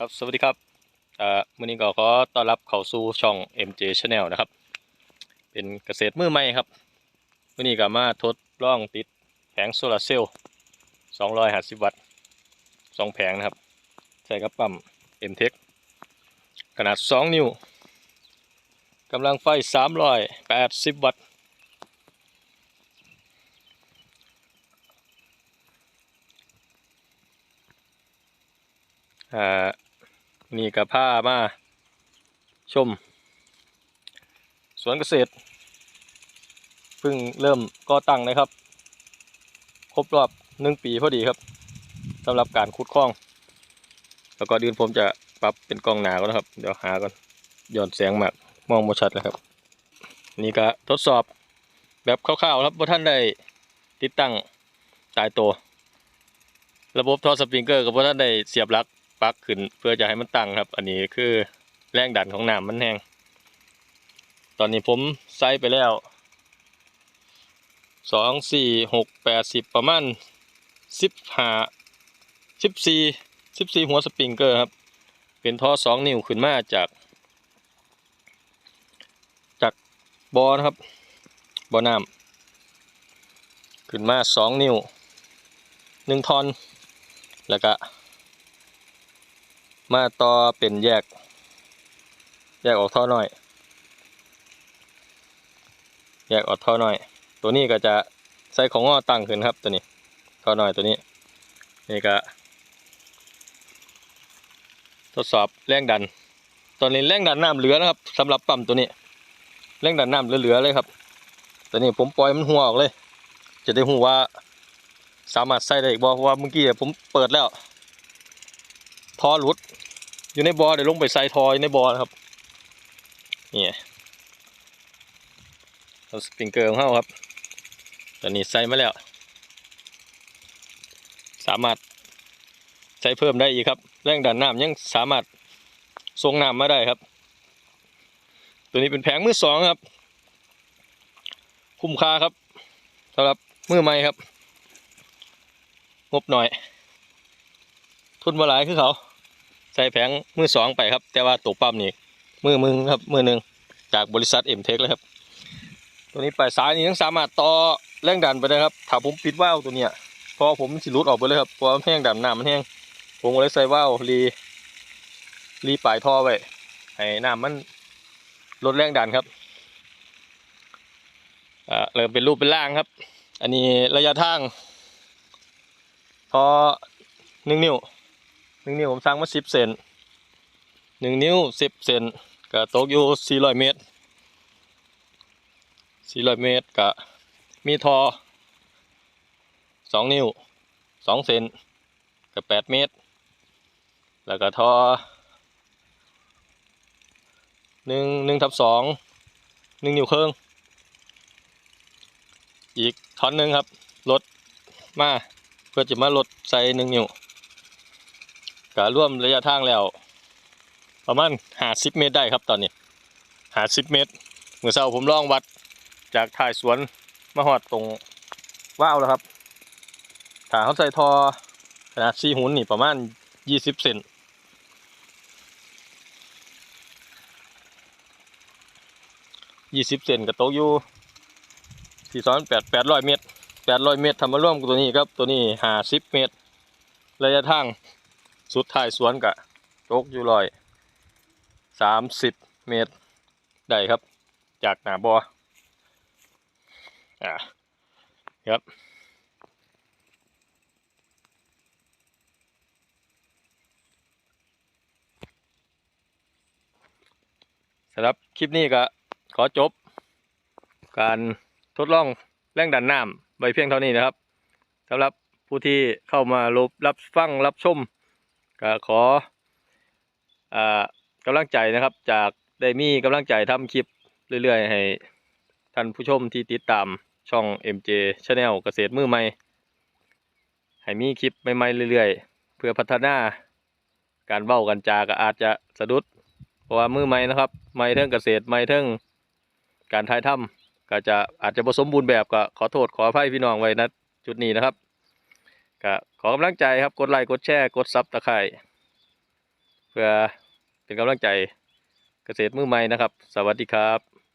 ครับสวัสดีครับอ่ามื้อนี้ก็ขอต้อนรับเข้าสู่ช่อง MJ Channel นะครับ เป็นเกษตรมือใหม่ครับมื้อนี้ก็มาทดลองติดแผงโซลาร์เซลล์250 วัตต์สองแผงนะครับ ใส่กับปั๊ม MTech ขนาด 2 นิ้วกำลังไฟ 380 วัตต์อ่า นี่กับผ้ามาชม สวนเกษตรเพิ่งเริ่มก่อตั้งนะครับ ครบรอบหนึ่งปีพอดีครับสำหรับการขุดคลอง แล้วก็ดืนผมจะปรับเป็นกล้องหนาก่อนนะครับ เดี๋ยวหาก่อนย้อนแสงมากมองบ่ชัดเลยครับ นี่ก็ทดสอบแบบคร่าวๆครับว่าท่านได้ติดตั้งตายตัว ระบบท่อสปริงเกอร์กับว่าท่านได้เสียบลัก ปลั๊กขึ้น เพื่อจะให้มันตั้งครับ อันนี้คือแรงดันของน้ำมันแห้งตอนนี้ผมใส่ไปแล้วสองสี่หกแปดสิบประมาณสิบห้าสิบสี่สิบสี่หัวสปริงเกอร์ครับ เป็นท่อสองนิ้วขึ้นมาจากจากบอนะครับบอน้ำขึ้นมาสองนิ้วหนึ่งทอน แล้วก็ มาต่อเป็นแยก แยกออกท่อหน่อย แยกออกท่อหน่อย ตัวนี้ก็จะใส่ของงอตั้งขึ้นครับตัวนี้ ท่อหน่อยตัวนี้ นี่ก็ ทดสอบแรงดัน ตอนนี้แรงดันน้ำเหลือนะครับสำหรับปั๊มตัวนี้แรงดันน้ำเหลือๆเลยครับตัวนี้ผมปล่อยมันหัวออกเลย จะได้หูว่าสามารถใส่ได้อีกบ่เพราะว่าเมื่อกี้ผมเปิดแล้ว ทอหลุด อยู่ในบอ่อเดี๋ยวลงไปใส่ทออยู่ในบอ่อนะครับนี่เอาสปริงเกอร์ของเขาครับตอนนี้ใส่มาแล้ว สามารถใช้เพิ่มได้อีกครับ แรงดันน้ำยังสามารถทรงน้ำมาได้ครับ ตัวนี้เป็นแผงมือสองครับ คุ้มค่าครับสำหรับมือใหม่ครับ งบหน่อย ทุนมาหลายคือเขา ใส่แผงมือสองไปครับ แต่ว่าตัวปั๊มนี่มือมึงครับมือหนึ่งจากบริษัทเอ็มเทคเลยครับ ตัวนี้ปลายสายนี่ยังสามารถต่อแรงดันไปได้ครับถ้าผมปิดว่าวตัวเนี้ยพอผมสิรุดออกไปเลยครับเพราะแห้งดันน้ำมันแห้งผมก็เลยใส่ว่าวรีรีปลายท่อไว้ให้น้ำมันลดแรงดันครับอ่าเริ่มเป็นรูปเป็นร่างครับ อันนี้ระยะทางพอหนึ่งนิ้ว หนึ่งนิ้วผมสั่งมาสิบเซนหนึ่งนิ้วสิบเซนก็ตกอยู่สี่ร้อยเมตรสี่ร้อยเมตรก็มีทอสองนิ้วสองเซนก็แปดเมตร แล้วก็ทอหนึ่งหนึ่งทับสองหนึ่งนิ้วครึ่งอีกท่อนหนึ่งครับลดมาเพื่อจะมาลดใส่หนึ่งนิ้ว ก็ร่วมระยะทางแล้ว ประมาณหาสิบเมตรได้ครับตอนนี้หาสิบเมตรเมื่อเช้าผมลองวัดจากถ่ายสวนมาหอดตรงว่าวแล้วครับถ้าเขาใส่ทอขนาดซีหุ่นนี่ประมาณยี่สิบเซนยี่สิบเซนกับโต๊ะอยู่สี่สองแปดแปดร้อยเมตรแปดร้อยเมตรทำมาร่วมกับตัวนี้ครับ ตัวนี้ห้าสิบเมตร ระยะทาง สุดท้ายสวนกะโจกอยู่ลอยสามสิบเมตรได้ครับ จากหนาบออ่าครับสำหรับคลิปนี้ก็ขอจบ การทดลองแรงดันน้ำไว้เพียงเท่านี้นะครับสำหรับผู้ที่เข้ามารับรับฟังรับชม ก็ขออ่ากำลังใจนะครับ จากได้มีกำลังใจทำคลิปเรื่อยๆ ให้ท่านผู้ชมที่ติดตามช่อง MJ Channel เกษตรมือใหม่ ให้มีคลิปใหม่ๆเรื่อยๆ เพื่อพัฒนาการเบ้ากันจาก็อาจจะสะดุด เพราะว่ามือใหม่นะครับใหม่เทิงเกษตรใหม่เทิงการถ่ายทำก็จะอาจจะผสมบูรณ์แบบก็ขอโทษขออภัยพี่น้องไว้นะจุดนี้นะครับ ก็ขอกำลังใจครับกดไลค์กดแชร์กดซับตะไคร่เพื่อพื่อเป็นกำลังใจเกษตรมือใหม่นะครับ สวัสดีครับ